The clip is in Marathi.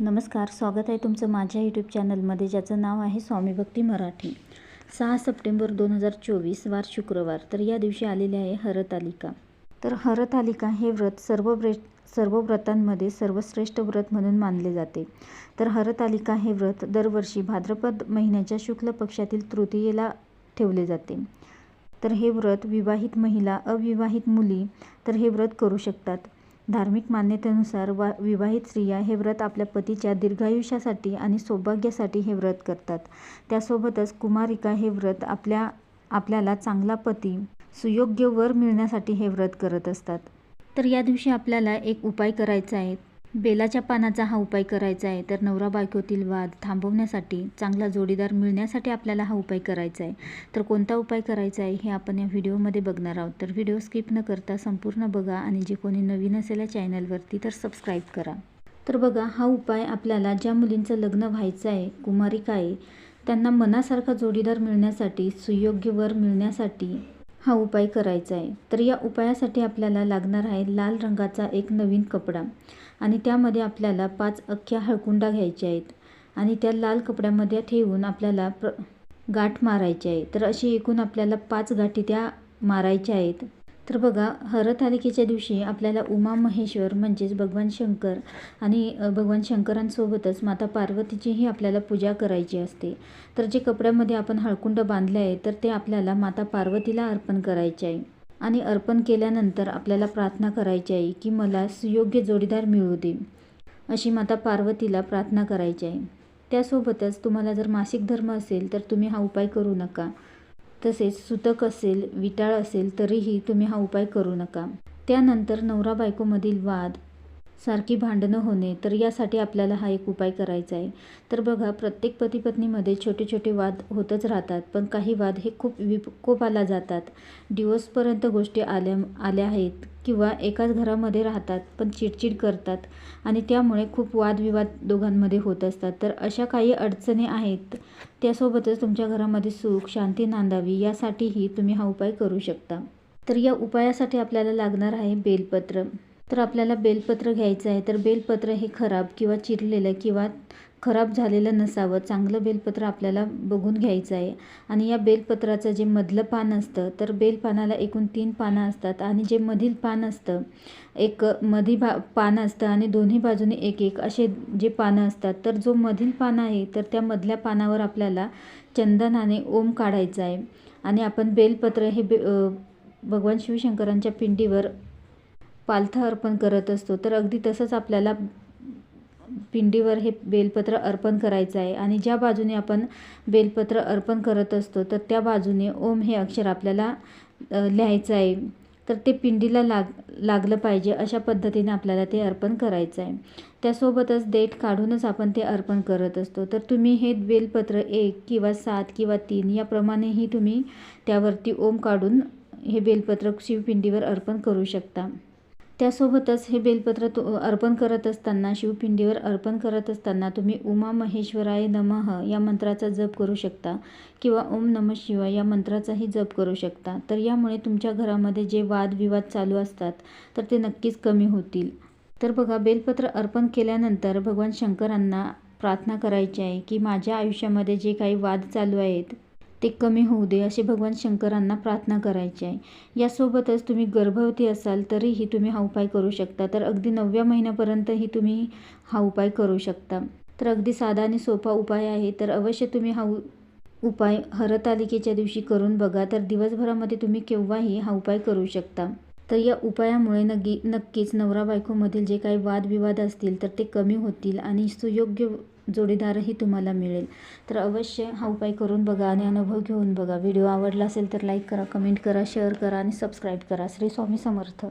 नमस्कार स्वागत आहे तुमचं माझ्या यूट्यूब चॅनलमध्ये ज्याचं नाव आहे स्वामी भक्ती मराठी. सहा सप्टेंबर दोन हजार चोवीस वार शुक्रवार. तर या दिवशी आलेले आहे हरतालिका. तर हरतालिका हे व्रत सर्व व्रे सर्व व्रतांमध्ये सर्वश्रेष्ठ व्रत म्हणून मानले जाते. तर हरतालिका हे व्रत दरवर्षी भाद्रपद महिन्याच्या शुक्ल पक्षातील तृतीयेला ठेवले जाते. तर हे व्रत विवाहित महिला अविवाहित मुली तर हे व्रत करू शकतात. धार्मिक मान्यतेनुसार वा विवाहित स्त्रिया हे व्रत आपल्या पतीच्या दीर्घायुष्यासाठी आणि सौभाग्यासाठी हे व्रत करतात. त्यासोबतच कुमारिका हे व्रत आपल्या आपल्याला चांगला पती सुयोग्य वर मिळण्यासाठी हे व्रत करत असतात. तर या दिवशी आपल्याला एक उपाय करायचा आहे. बेलाच्या पानाचा हा उपाय करायचा आहे. तर नवरा बायकोतील वाद थांबवण्यासाठी चांगला जोडीदार मिळण्यासाठी आपल्याला हा उपाय करायचा आहे. तर कोणता उपाय करायचा आहे हे आपण या व्हिडिओमध्ये बघणार आहोत. तर व्हिडिओ स्किप न करता संपूर्ण बघा आणि जे कोणी नवीन असेल या चॅनलवरती तर सबस्क्राईब करा. तर बघा हा उपाय आपल्याला ज्या मुलींचं लग्न व्हायचं आहे कुमारिका आहे त्यांना मनासारखा जोडीदार मिळण्यासाठी सुयोग्य वर मिळण्यासाठी हा उपाय करायचा आहे. तर या उपायासाठी आपल्याला लागणार आहे लाल रंगाचा एक नवीन कपडा आणि त्यामध्ये आपल्याला पाच अख्ख्या हळकुंडा घ्यायच्या आहेत आणि त्या लाल कपड्यामध्ये ठेवून आपल्याला प्र गाठ मारायची आहे. तर अशी एकूण आपल्याला पाच गाठी त्या मारायच्या आहेत. तर बघा हरतालिकेच्या दिवशी आपल्याला उमा महेश्वर म्हणजेच भगवान शंकर आणि भगवान शंकरांसोबतच माता पार्वतीचीही आपल्याला पूजा करायची असते. तर जे कपड्यामध्ये आपण हळकुंड बांधले आहे तर ते आपल्याला माता पार्वतीला अर्पण करायचे आहे. आणि अर्पण केल्यानंतर आपल्याला प्रार्थना करायची आहे की मला सुयोग्य जोडीदार मिळू दे अशी माता पार्वतीला प्रार्थना करायची आहे. त्यासोबतच तुम्हाला जर मासिक धर्म असेल तर तुम्ही हा उपाय करू नका. तसेच सुतक असेल विटाळ असेल तरीही तुम्ही हा उपाय करू नका. त्यानंतर नवरा बायकोमधील वाद सारखी भांडणं होणे तर यासाठी आपल्याला हा एक उपाय करायचा आहे. तर बघा प्रत्येक पतीपत्नीमध्ये छोटे छोटे वाद होतच राहतात पण काही वाद हे खूप विकोपाला जातात. डिवोर्सपर्यंत गोष्टी आल्या आल्या आहेत. किंवा एकाच घरामध्ये राहतात पण चिडचिड करतात आणि त्यामुळे खूप वादविवाद दोघांमध्ये होत असतात. तर अशा काही अडचणी आहेत त्यासोबतच तुमच्या घरामध्ये सुख शांती नांदावी यासाठीही तुम्ही हा उपाय करू शकता. तर या उपायासाठी आपल्याला लागणार आहे बेलपत्र. तर आपल्याला बेलपत्र घ्यायचं आहे. तर बेलपत्र हे खराब किंवा चिरलेलं किंवा खराब झालेलं नसावं. चांगलं बेलपत्र आपल्याला बघून घ्यायचं आहे. आणि या बेलपत्राचं जे मधलं पान असतं तर बेलपानाला एकूण तीन पानं असतात. आणि जे मधील पान असतं एक मधी भा पान असतं आणि दोन्ही बाजूने एक एक असे जे पानं असतात तर जो मधील पानं आहे तर त्या मधल्या पानावर आपल्याला चंदनाने ओम काढायचा आहे. आणि आपण बेलपत्र हे बे भगवान शिवशंकरांच्या पिंडीवर पालथा अर्पण करत असतो. तर अगदी तसंच आपल्याला पिंडीवर हे बेलपत्र अर्पण करायचं आहे आणि ज्या बाजूने आपण बेलपत्र अर्पण करत असतो तर त्या बाजूने ओम हे अक्षर आपल्याला लिहायचं आहे. तर ते पिंडीला लाग लागलं पाहिजे अशा पद्धतीने आपल्याला ते अर्पण करायचं आहे. त्यासोबतच देठ काढूनच आपण ते अर्पण करत असतो. तर तुम्ही हे बेलपत्र एक किंवा सात किंवा तीन याप्रमाणेही तुम्ही त्यावरती ओम काढून हे बेलपत्र शिवपिंडीवर अर्पण करू शकता. त्यासोबतच हे बेलपत्र तो अर्पण करत असताना शिवपिंडीवर अर्पण करत असताना तुम्ही उमा महेश्वराय नमः या मंत्राचा जप करू शकता किंवा ओम नम शिवाय या मंत्राचाही जप करू शकता. तर यामुळे तुमच्या घरामध्ये जे वादविवाद चालू असतात तर ते नक्कीच कमी होतील. तर बघा बेलपत्र अर्पण केल्यानंतर भगवान शंकरांना प्रार्थना करायची आहे की माझ्या आयुष्यामध्ये जे काही वाद चालू आहेत ते कमी होऊ दे असे भगवान शंकरांना प्रार्थना करायची आहे. यासोबतच तुम्ही गर्भवती असाल तरीही तुम्ही हा उपाय करू शकता. तर अगदी नवव्या महिन्यापर्यंतही तुम्ही हा उपाय करू शकता. तर अगदी साधा आणि सोपा उपाय आहे. तर अवश्य तुम्ही हा उपाय हरतालिकेच्या दिवशी करून बघा. तर दिवसभरामध्ये तुम्ही केव्हाही हा उपाय करू शकता. तर या उपायामुळे नक्की नक्कीच नवरा बायकोमधील जे काही वादविवाद असतील तर ते कमी होतील आणि सुयोग्य जोडीदारही तुम्हाला मिळेल. तर अवश्य हा उपाय करून बघा आणि अनुभव घेऊन बघा. व्हिडिओ आवडला असेल तर लाईक करा कमेंट करा शेअर करा आणि सबस्क्राईब करा. श्री स्वामी समर्थ.